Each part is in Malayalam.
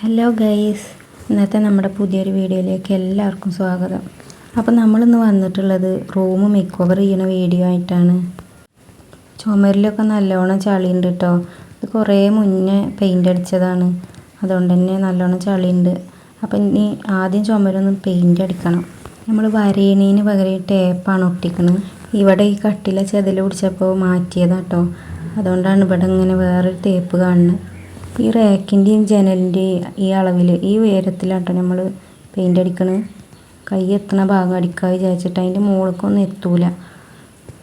ഹലോ ഗൈസ് ഇന്നത്തെ നമ്മുടെ പുതിയൊരു വീഡിയോയിലേക്ക് എല്ലാവർക്കും സ്വാഗതം. അപ്പോൾ നമ്മളിന്ന് വന്നിട്ടുള്ളത് റൂം മേക്ക് ഓവർ ചെയ്യണ വീഡിയോ ആയിട്ടാണ്. ചുമരിലൊക്കെ നല്ലോണം ചളിയുണ്ട് കേട്ടോ ഇത് കുറേ മുന്നേ പെയിന്റ് അടിച്ചതാണ്. അതുകൊണ്ട് തന്നെ നല്ലോണം ചളിയുണ്ട്. അപ്പം ഇനി ആദ്യം ചുമരൊന്ന് പെയിന്റ് അടിക്കണം. നമ്മൾ വരയണീന് പകരം ടേപ്പാണ് ഒട്ടിക്കുന്നത് ഇവിടെ ഈ കട്ടിലെ ചെതിൽ പിടിച്ചപ്പോൾ മാറ്റിയതാട്ടോ അതുകൊണ്ടാണ് ഇവിടെ ഇങ്ങനെ വേറൊരു ടേപ്പ് കാണുന്നത് ഈ റാക്കിന്റെയും ജനലിന്റെയും ഈ അളവിൽ ഈ ഉയരത്തിലാട്ടോ നമ്മൾ പെയിന്റ് അടിക്കണത് കൈ എത്തണ ഭാഗം അടിക്കാൻ വിചാരിച്ചിട്ട് അതിന്റെ മുകൾക്കൊന്നും എത്തൂല.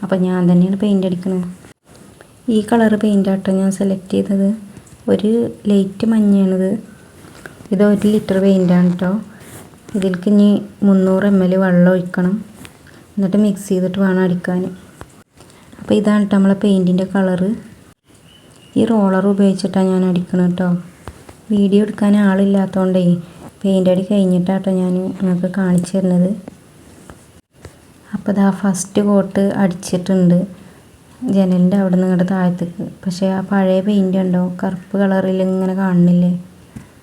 അപ്പം ഞാൻ തന്നെയാണ് പെയിന്റ് അടിക്കണത് ഈ കളർ പെയിന്റ് ആട്ടോ ഞാൻ സെലക്ട് ചെയ്തത്. ഒരു ലൈറ്റ് മഞ്ഞയാണിത്. ഇത് ഒരു ലിറ്റർ പെയിന്റാണ് കേട്ടോ ഇതിലേക്ക് ഇനി മുന്നൂറ് എം എൽ വെള്ളം ഒഴിക്കണം. എന്നിട്ട് മിക്സ് ചെയ്തിട്ട് വേണം അടിക്കാൻ അപ്പോൾ ഇതാണ് കേട്ടോ നമ്മളെ പെയിന്റിന്റെ കളറ് ഈ റോളർ ഉപയോഗിച്ചിട്ടാണ് ഞാൻ അടിക്കണം കേട്ടോ വീഡിയോ എടുക്കാൻ ആളില്ലാത്തതുകൊണ്ടേ പെയിന്റ് അടി കഴിഞ്ഞിട്ടാട്ടോ ഞാൻ നിങ്ങൾക്ക് കാണിച്ചു തരുന്നത്. അപ്പോൾ ഇതാ ഫസ്റ്റ് കോട്ട് അടിച്ചിട്ടുണ്ട്. ജനലിന്റെ അവിടെ നിന്ന് ഇങ്ങോട്ട് താഴത്തേക്ക്. പക്ഷേ ആ പഴയ പെയിന്റ് ഉണ്ടോ കറുപ്പ് കളറിൽ ഇങ്ങനെ കാണുന്നില്ലേ?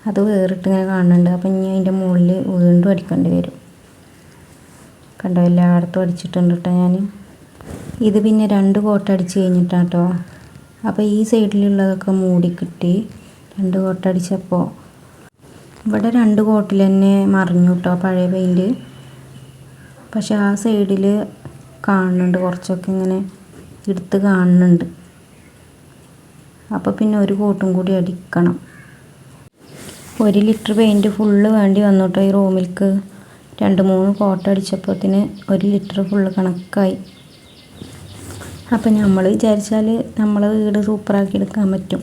അത് വേറിട്ട് ഇങ്ങനെ കാണുന്നുണ്ട്. അപ്പം ഇനി അതിന്റെ മുകളിൽ വീണ്ടും അടിക്കേണ്ടി വരും. കണ്ടോ? എല്ലായിടത്തും അടിച്ചിട്ടുണ്ട് കേട്ടോ ഞാൻ ഇത് പിന്നെ രണ്ട് കോട്ട് അടിച്ച് കഴിഞ്ഞിട്ടാട്ടോ. അപ്പോൾ ഈ സൈഡിലുള്ളതൊക്കെ മൂടിക്കിട്ടി. രണ്ട് കോട്ടടിച്ചപ്പോൾ ഇവിടെ രണ്ട് കോട്ടിൽ തന്നെ മറിഞ്ഞു കേട്ടോ പഴയ പെയിന്റ് പക്ഷെ ആ സൈഡിൽ കാണുന്നുണ്ട് കുറച്ചൊക്കെ ഇങ്ങനെ എടുത്ത് കാണുന്നുണ്ട്. അപ്പോൾ പിന്നെ ഒരു കോട്ടും കൂടി അടിക്കണം. ഒരു ലിറ്റർ പെയിന്റ് ഫുള്ള് വേണ്ടി വന്നു കേട്ടോ ഈ റൂമിലേക്ക് രണ്ട് മൂന്ന് കോട്ടടിച്ചപ്പോഴത്തിന് ഒരു ലിറ്റർ ഫുള്ള് കണക്കായി. അപ്പം നമ്മൾ വിചാരിച്ചാൽ നമ്മൾ വീട് സൂപ്പറാക്കി എടുക്കാൻ പറ്റും.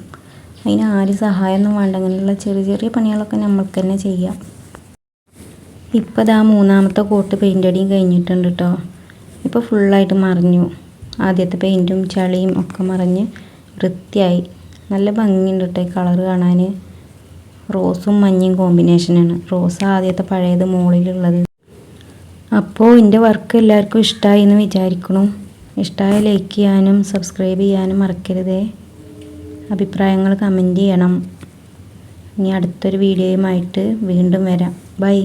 അതിന് ആര് സഹായമൊന്നും വേണ്ട. അങ്ങനെയുള്ള ചെറിയ ചെറിയ പണികളൊക്കെ നമ്മൾക്ക് തന്നെ ചെയ്യാം. ഇപ്പോൾ ഇതാ മൂന്നാമത്തെ കോട്ട് പെയിന്റ് അടിയും കഴിഞ്ഞിട്ടുണ്ട് കേട്ടോ ഇപ്പോൾ ഫുള്ളായിട്ട് മറിഞ്ഞു. ആദ്യത്തെ പെയിന്റും ചളിയും ഒക്കെ മറിഞ്ഞ് വൃത്തിയായി. നല്ല ഭംഗിയുണ്ട് കേട്ടോ കളർ കാണാൻ റോസും മഞ്ഞയും കോമ്പിനേഷനാണ് റോസ് ആദ്യത്തെ പഴയത് മുകളിലുള്ളത് അപ്പോൾ എന്റെ വർക്ക് എല്ലാവർക്കും ഇഷ്ടമായി എന്ന് വിചാരിക്കണം. ഇഷ്ടമായ ലൈക്ക് ചെയ്യാനും സബ്സ്ക്രൈബ് ചെയ്യാനും മറക്കരുതേ. അഭിപ്രായങ്ങൾ കമന്റ് ചെയ്യണം. ഇനി അടുത്തൊരു വീഡിയോയുമായിട്ട് വീണ്ടും വരാം. ബൈ